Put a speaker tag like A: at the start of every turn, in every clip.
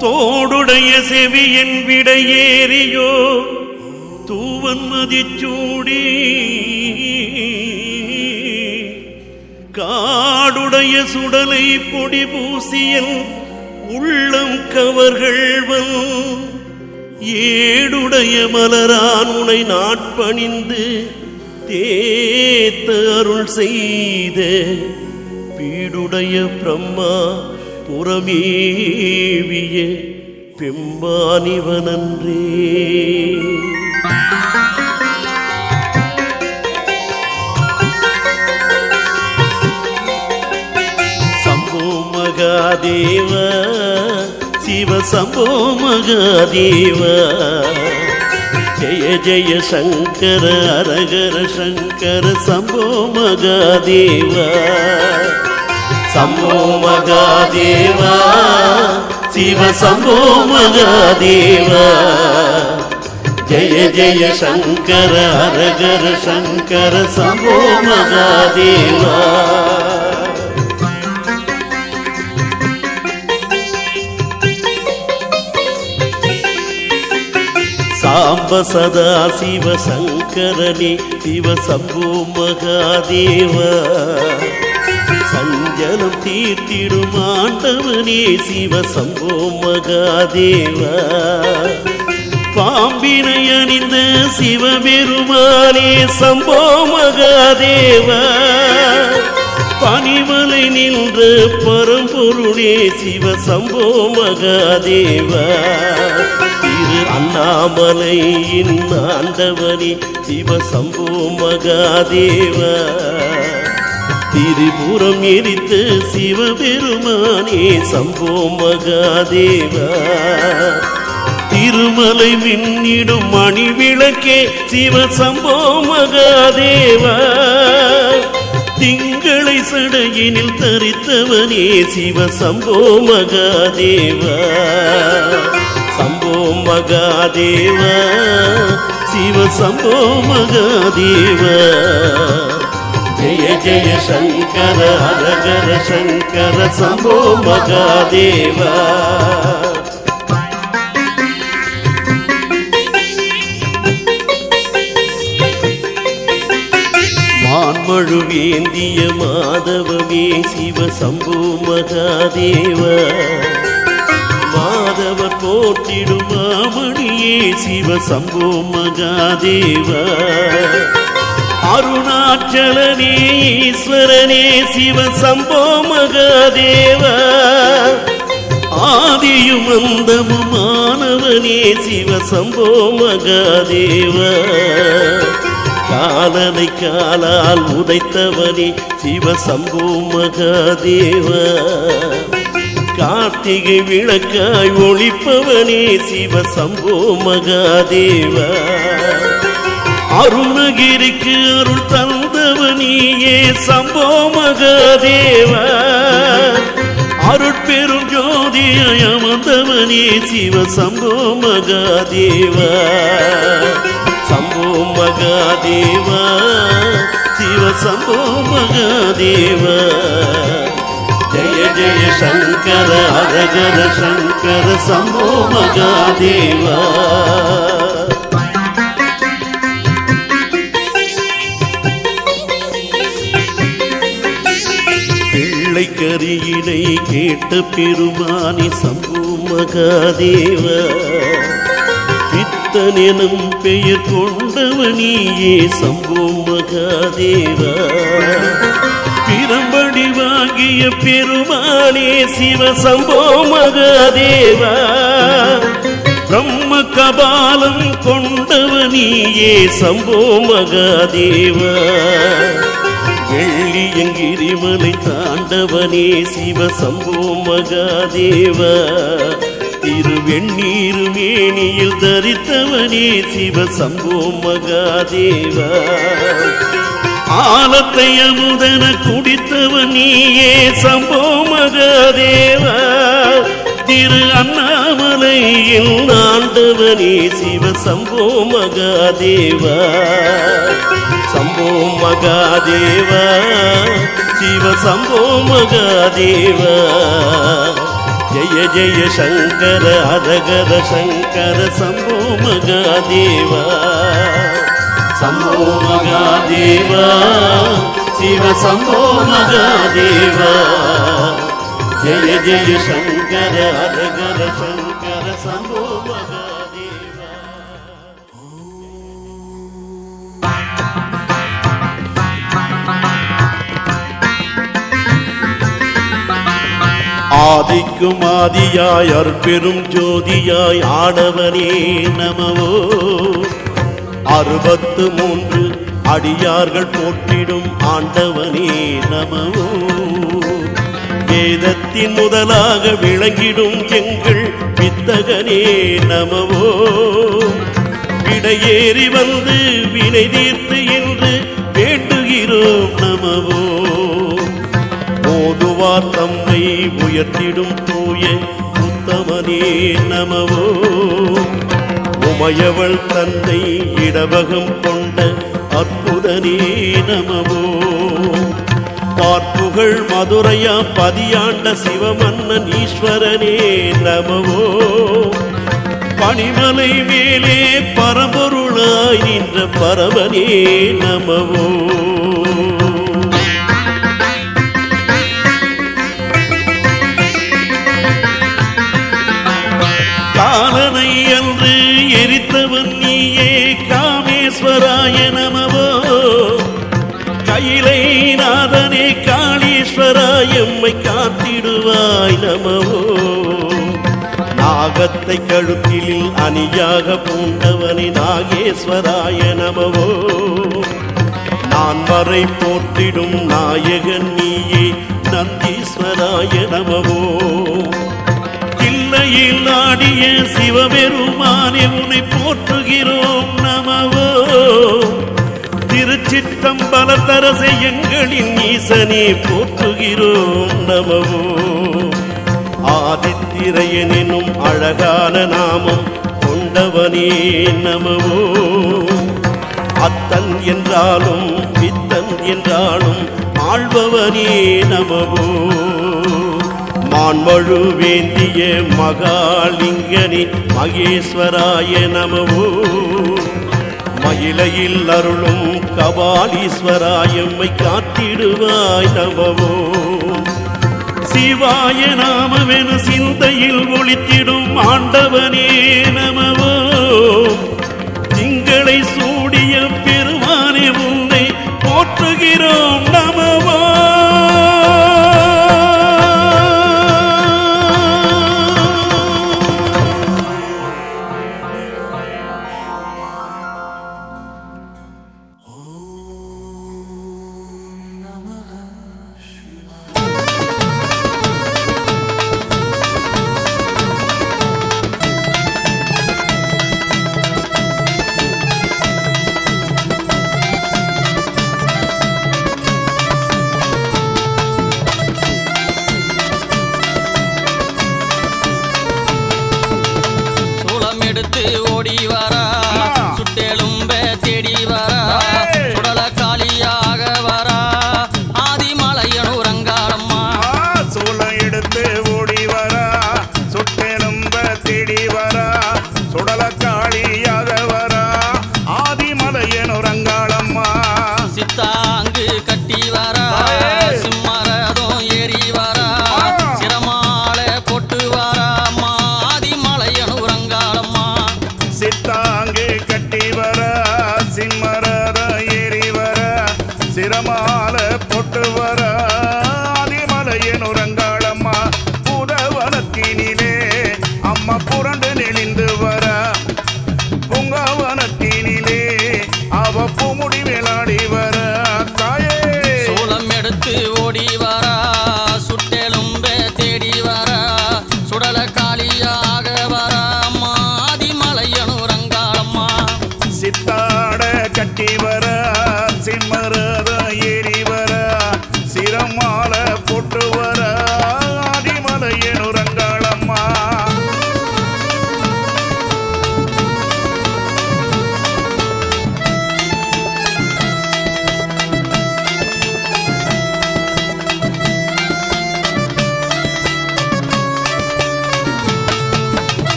A: தோடுடைய செவியன் விடையேறியோ? தூவன் மதிச்சூடி. காடுடைய சுடலை பொடி பூசியல் உள்ளம் கவர்கள்வன் ஏடுடைய மலரான் உனை நாட்பணிந்து தேத்த அருள் செய்த பீடுடைய பிரம்மா புறமேவிய பெம்பானிவனன்றே. சம்போ மகாதேவ சிவ சம்போ மகாதேவ. ஜெய ஜெய சங்கர அரகர சங்கர சம்போ மகாதேவா. சம்போ மகாதேவ சிவ சம்போ மகாதேவ ஜெய ஜெய சங்கர அரகர சங்கர சம்போ மகாதேவா சாம்ப சதா சிவ சங்கரனே சிவ சம்போ மகாதேவ சஞ்சலம் தீர்த்திடும் ஆண்டவனே சிவ சம்போ மகாதேவ. பாம்பினை அணிந்த சிவபெருமானே சம்போ மகாதேவா. பனிமலை நின்ற பரம்பொருளே சிவ சம்போ மகாதேவ. திரு அண்ணாமலையின் ஆண்டவனே சிவ சம்போ மகாதேவ. திரிபுரம் எரித்த சிவபெருமானே சம்போ மகாதேவா. திருமலை மின்னிடும் மணி விளக்கே சிவ சம்போ மகாதேவ. திங்களை சடையினில் தரித்தவனே சிவ சம்போ மகாதேவ. சம்போ மகாதேவா சிவ சம்போ மகாதேவ. ஜெய ஜெய சங்கர ஹரகர சங்கர சம்போ மகாதேவா. மான்மழு மாதவமே சிவ சம்போ மகாதேவ. மாதவர் போற்றிடும் மாமணியே சிவ சம்போ மகாதேவா. அருணாச்சலனே ஈஸ்வரனே சிவ சம்போ மகாதேவ. ஆதியும் அந்தமுமானவனே சிவ சம்போ மகாதேவ. காலனை காலால் உதைத்தவனே சிவ சம்போ மகாதேவ. கார்த்திகை விளக்காய் ஒளிப்பவனே சிவ சம்போ மகாதேவா. அருணகிரிக்கு அருள் தந்தவனியே சம்போ மகாதேவ. அருட்பெரும் ஜோதியாய் அமர்ந்தவனே சிவ சம்போ மகாதேவ. சம்போ மகாதேவ சிவ சம்போ மகாதேவ. ஜெய ஜெய சங்கர அரகர சங்கர சம்போ மகாதேவா. பிள்ளைக்கரியினை கேட்ட பெருமானி சம்பு மகாதேவ பித்தனெனும் பெயர் கொண்டவனியே சம்பு மகாதேவ. பிரம்படி பெருமானே சிவ சம்போ மகாதேவா பிரம்ம கபாலம் கொண்டவனியே சம்போ மகாதேவா. வெள்ளியங்கிரிமலை தாண்டவனே சிவ சம்போ மகாதேவ. திருவெண்ணீர் மேனியில் தரித்தவனே சிவ சம்போ மகாதேவ. ஆலத்தை அமுதன குடித்தவன் நீயே சம்போ மகாதேவா. திரு அண்ணாமலை என் ஆண்டவனே சிவ சம்போ மகாதேவா. சம்போ மகாதேவா சிவ சம்போ மகாதேவா. ஜெய ஜெய சங்கர அரகர சங்கர சம்போ மகாதேவா. சம்போ மகாதேவா சிவ சம்போ மகாதேவா. ஜெய ஜெய சங்கர ஹரஹர சங்கர சம்போ ஆதிக்கும் ஆதியாய் அற்பெரும் ஜோதியாய் ஆடவனே நமவோ அறுபத்து மூன்று அடியார்கள் போட்டிடும் ஆண்டவனே நமவோ வேதத்தின் முதலாக விளங்கிடும் எங்கள் வித்தகனே நமவோ. விடையேறி வந்து வினை தீர்த்து என்று வேண்டுகிறோம் நமவோ. ஓதுவார் தம்மை உயர்த்திடும் தூய உத்தமனே நமவோ. உமையவள் தன்னை இடவகம் கொண்ட அற்புதனே நமவோ. பார்ப்புகள் மதுரையா? பதியாண்ட சிவமன்னன் ஈஸ்வரனே நமவோ பனிமலை மேலே பரம்பொருளாய் நின்ற பரவனே நமவோ நம்மை காத்திடுவாய் நமவோ? நாகத்தை கழுத்தில் அணியாக பூண்டவனே நாகேஸ்வராய நமவோ? நான் வரை போற்றிடும் நாயகன் நீயே நந்தீஸ்வராய நமவோ? கிள்ளையில் ஆடிய சிவபெருமானே உனை போற்றுகிறோம் நமவோ? திருச்சிற்றம்பல தரசை எங்களின் ஈசனே போற்றுகிறோம் நமவோ. ஆதித்திரையனும் அழகான நாமம் கொண்டவனே நமவோ. அத்தன் என்றாலும் பித்தன் என்றாலும் ஆழ்பவனே நமவோ. மான்மழு வேந்திய மகாலிங்கனி மகேஸ்வராய நமவோ. மயிலையில் அருளும் கபாலீஸ்வராயம்மை காத்திடுவாய் நமவோ சிவாய நாமவென சிந்தையில் ஒளித்திடும் ஆண்டவனே நமவோ.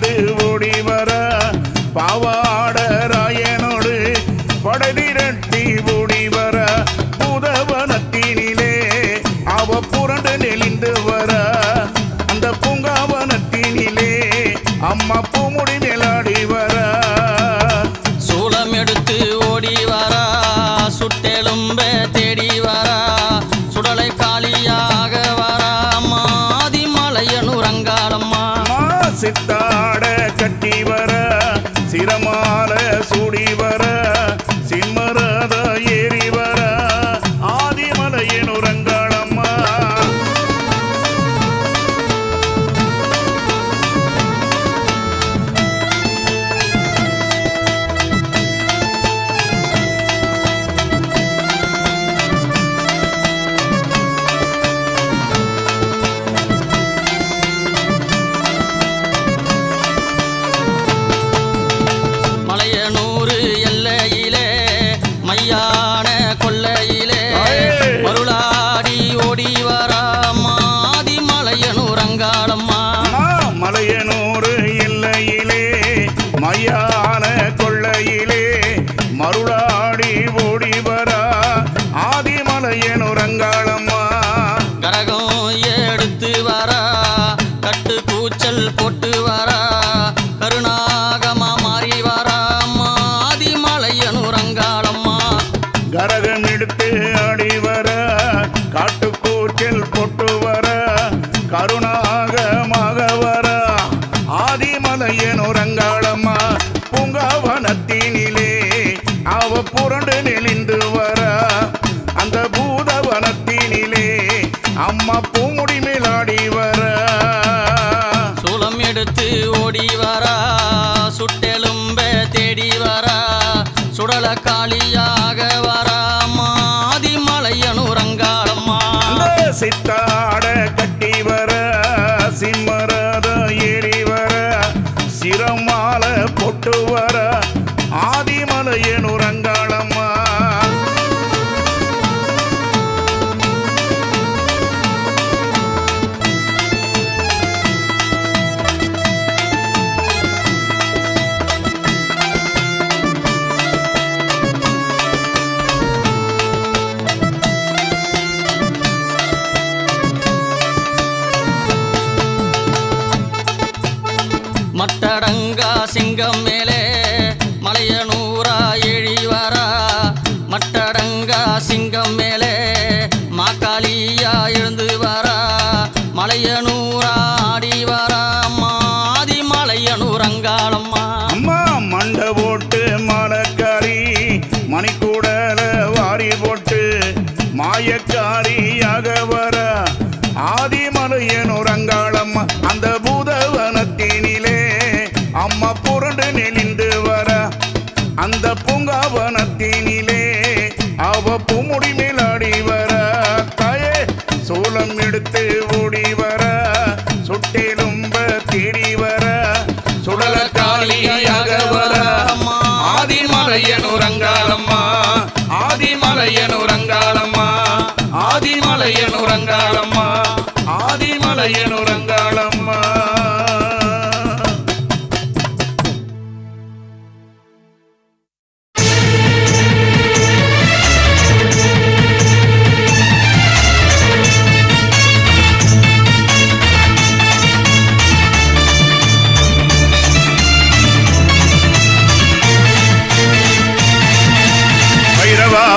B: பாய்ந்து ஓடி வர
C: பாவா மாக மகவரா. ஆதிமலையன் உறங்காளம்மா பூங்காவனத்தினிலே அவ புரண்டு நெளிந்து வர. அந்த பூதவனத்தினிலே அம்மா பூமுடி மேலாடி வர.
B: சுளம் எடுத்து ஓடி வரா சுட்டெலும்ப தேடி வரா. சுடல காளியாக வரா
C: மாதிமலையனுரங்காளம்மா சித்தா பொட்டு வர. ஆதிமலையனுரங்கா the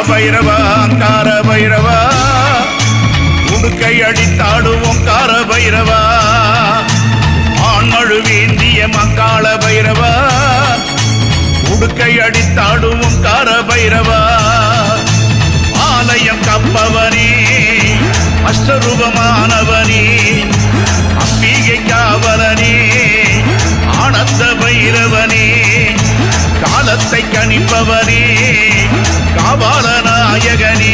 C: பைரவா கார பைரவா உடுக்கை அடித்தாடுவோம் கார பைரவா ஆண்மழு வேந்திய மக்காள பைரவா. உடுக்கை அடித்தாடுவோம் கார பைரவா ஆலயம் கப்பவனே அஷ்டரூபமானவனே. அம்பிகை காவலனே ஆனந்த பைரவனே. காலத்தை கணிப்பவனே காபால நாயகனே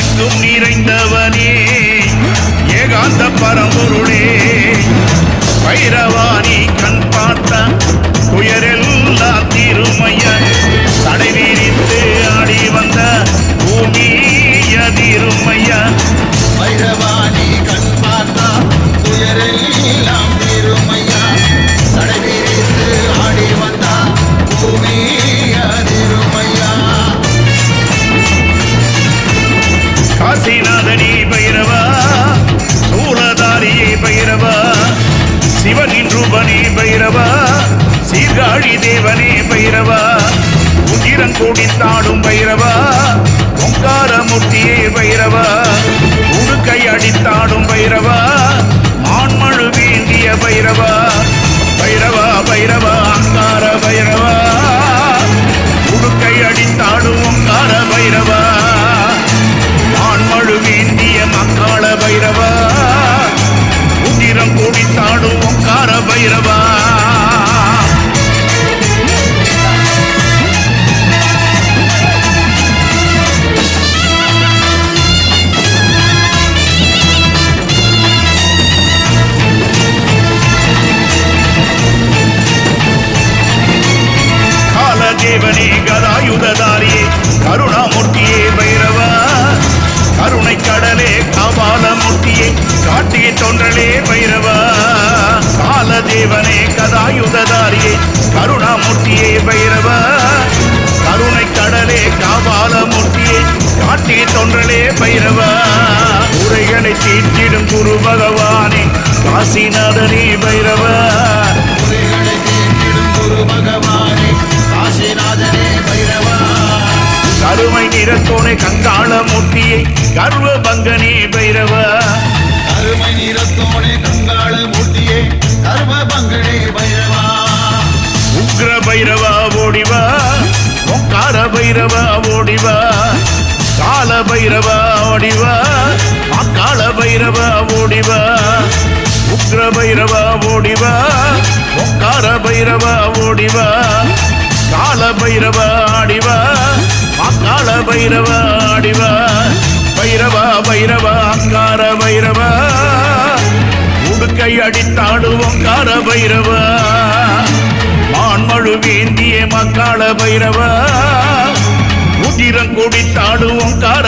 C: எங்கும் நிறைந்தவனே ஏகாந்த பரம்பொருளே பைரவாணி கண் பார்த்த துயரெல்லாம் திருமைய தடை விரித்து ஆடி வந்த பூமிய திருமைய.
D: பைரவாணி கண் பார்த்தா துயரெல்லாம்
C: காசிநாதனி பைரவா சூலதாரியே பைரவா சிவனின் ரூபனே பைரவா சீர்காழி தேவனே பைரவா உதிரம் உதிரங்கூடித்தாடும் பைரவா ஓங்காரமூர்த்தியே பைரவா உடுக்கை அடித்தாடும் பைரவா மான்மழு வேண்டிய பைரவா பைரவா பைரவா அங்கார பைரவா உடுக்கை அடித்தாடும் ஓங்கார பைரவா. பைரவா காட்டிய தொன்றலே பைரவா. உரைகளை தீர்த்திடும் குரு பகவானே காசிநாதனே பைரவா.
D: குறைகளை தீர்த்திடும் குரு பகவானே காசிநாதனே பைரவா.
C: கருமை நிறத்தோனை கங்காள மூர்த்தியை கர்வ பங்கனே பைரவா.
D: கருமை நிறத்தோனை கங்காள மூர்த்தியை கர்வ பங்கனே பைரவா.
C: உக்ர பைரவா ஓடிவா ஓங்கார பைரவா ஓடிவா. கால பைரவ ஓடிவா அக்கால பைரவ ஓடிவா உக்ர பைரவ ஓடிவா ஒக்கார பைரவ ஓடிவா கால பைரவ ஆடிவா அக்கால பைரவ ஆடிவா பைரவா பைரவா அக்கார பைரவா. உடுக்கை அடித்தாடுவோம் கார பைரவா. மான்மழு வேந்திய மக்காள பைரவா. வீரம் கொடி தாடுவோம் கார